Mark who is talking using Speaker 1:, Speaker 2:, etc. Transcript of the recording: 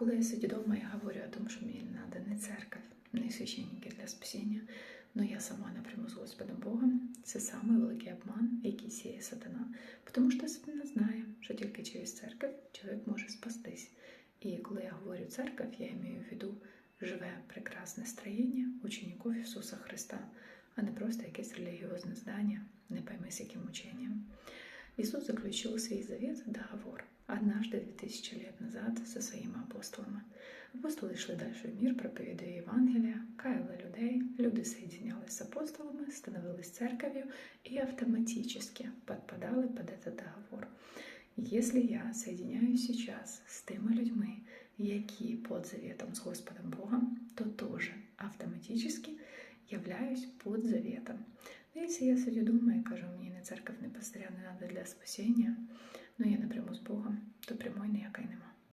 Speaker 1: Коли я сидю вдома, я говорю о том, что мне не надо не церковь, не священники для спасіння, но я сама напряму з Господом Богом. Це самий великий обман, який сіє сатана. Тому що сатана знає, що тільки через церковь чоловік може спастись. І коли я говорю церковь, я маю в виду живе прекрасне строєння учеників Ісуса Христа, а не просто якесь релігіозне здання, не пойми з яким ученням. Иисус заключил свой завет, договор, однажды 2000 лет назад со своими апостолами. Апостоли йшли далі в мір, проповідує Євангелія, каяли людей, люди соединялись з апостолами, становились церковью и автоматически подпадали под этот договор. Если я соединяюсь сейчас з тими людьми, які під заветом з Господом Богом, то тоже автоматически являюсь под заветом. Ну, если я сидю дома и кажу, мені не церковь не постоянно надо для спасения, ну я напряму з Богом,